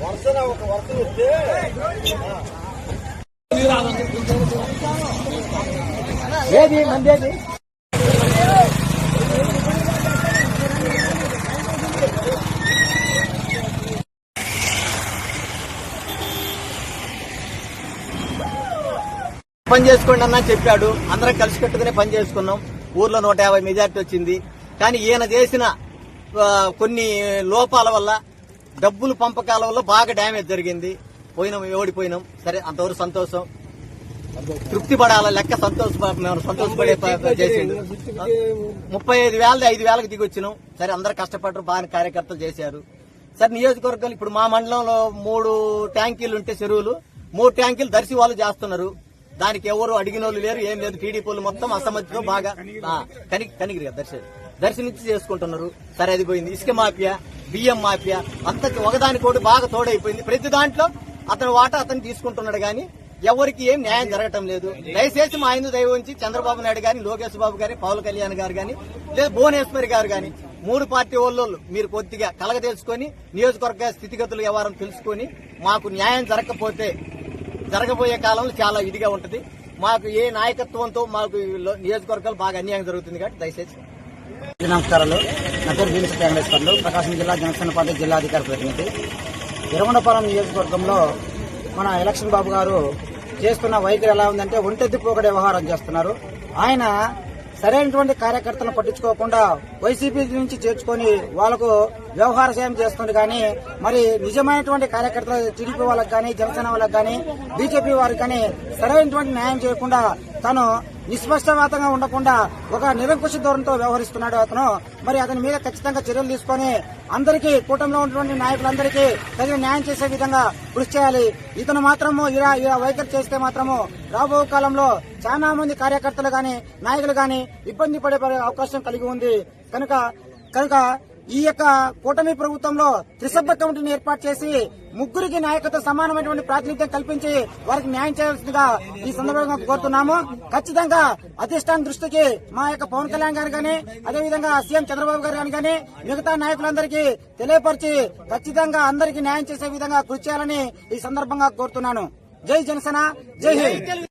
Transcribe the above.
వరుసన ఒక వరుస వస్తే ఏది మందేది? పని చేసుకోండి అన్న చెప్పాడు. అందరం కలిసి కట్టుకునే పని చేసుకున్నాం. ఊర్లో నూట యాభై మెజార్టీ వచ్చింది. కానీ ఈయన చేసిన కొన్ని లోపాల వల్ల డబ్బులు పంపకాల వల్ల బాగా డ్యామేజ్ జరిగింది. పోయినాం ఓడిపోయినాం. సరే అంతవరకు సంతోషం. తృప్తి పడాల లెక్క సంతోష సంతోషపడే చేసింది ముప్పై ఐదు వేలది ఐదు వేలకు దిగొచ్చినాం సరే అందరు కష్టపడరు బాగా కార్యకర్తలు చేశారు. సరే నియోజకవర్గాలు ఇప్పుడు మా మండలంలో మూడు ట్యాంకీలు ఉంటే చెరువులు. మూడు ట్యాంకీలు దర్శి వాళ్ళు చేస్తున్నారు. దానికి ఎవరు అడిగిన వాళ్ళు లేరు ఏం లేదు. టీడీపీలు మొత్తం అసమ్మతితో బాగా కని కనిగిరి కదా దర్శి చేసుకుంటున్నారు. సరే అది పోయింది. ఇసుక మాఫియా బియ్యం మాఫియా అంత ఒకదానికోటి బాగా తోడైపోయింది. ప్రతి దాంట్లో అతని వాట అతను తీసుకుంటున్నాడు కానీ ఎవరికి ఏం న్యాయం జరగటం లేదు. దయచేసి మా ఆయన దైవం ఉంచి చంద్రబాబు నాయుడు గాని లోకేష్ బాబు గారి పవన్ కళ్యాణ్ గారు గాని లేదా భువనేశ్వరి గారు గాని మూడు పార్టీ వాళ్ళు మీరు కొద్దిగా కలగ తెలుసుకొని నియోజకవర్గ స్థితిగతులు వ్యవహారం తెలుసుకొని మాకు న్యాయం జరగకపోతే జరగబోయే కాలంలో చాలా ఇదిగా ఉంటుంది. మాకు ఏ నాయకత్వంతో మాకు నియోజకవర్గాలు బాగా అన్యాయం జరుగుతుంది కాబట్టి దయచేసి. నమస్కారాలు. నా పేరు వీరసి వెంకటేశ్వర్లు ప్రకాశం జిల్లా జనసేన పార్టీ జిల్లాధికారి ప్రతినిధి. ఇరవండపురం నియోజకవర్గంలో మన ఎలక్షన్ బాబు గారు చేస్తున్న వైఖరి ఎలా ఉందంటే ఒంటెద్దు పోకడే వ్యవహారం చేస్తున్నారు. ఆయన సరైనటువంటి కార్యకర్తలను పట్టించుకోకుండా వైసీపీ నుంచి చేర్చుకొని వాళ్ళకు వ్యవహార సాయం చేస్తుంది కానీ మరి నిజమైనటువంటి కార్యకర్తలు టీడీపీ వాళ్ళకి కానీ జనసేన వాళ్ళకి కానీ బీజేపీ వారికి కానీ సరైనటువంటి న్యాయం చేయకుండా తను నిస్పష్టవాతంగా ఉండకుండా ఒక నిరంకుశ ధోరణితో వ్యవహరిస్తున్నాడు అతను. మరి అతని మీద ఖచ్చితంగా చర్యలు తీసుకొని అందరికీ కూటమిలో ఉన్నటువంటి నాయకులందరికీ తగిన న్యాయం చేసే విధంగా కృషి చేయాలి. ఇతను మాత్రము ఇలా ఇలా వైఖరి చేస్తే మాత్రము రాబో కాలంలో చాలా మంది కార్యకర్తలు గాని నాయకులు గాని ఇబ్బంది పడే పడే అవకాశం కలిగి ఉంది. కనుక కనుక ఈ యొక్క కూటమి ప్రభుత్వంలో త్రిసభ్య కమిటీని ఏర్పాటు చేసి ముగ్గురికి నాయకత్వ సమానమైనటువంటి ప్రాతినిధ్యం కల్పించి వారికి న్యాయం చేయాల్సిందిగా ఈ సందర్భంగా కోరుతున్నాము. ఖచ్చితంగా అధిష్టానం దృష్టికి మా యొక్క పవన్ కళ్యాణ్ గారు గాని అదేవిధంగా సీఎం చంద్రబాబు గారు గాని గాని మిగతా నాయకులందరికీ తెలియపరిచి ఖచ్చితంగా అందరికీ న్యాయం చేసే విధంగా కృషి చేయాలని ఈ సందర్భంగా కోరుతున్నాను. జై జనసేన జై హింద్.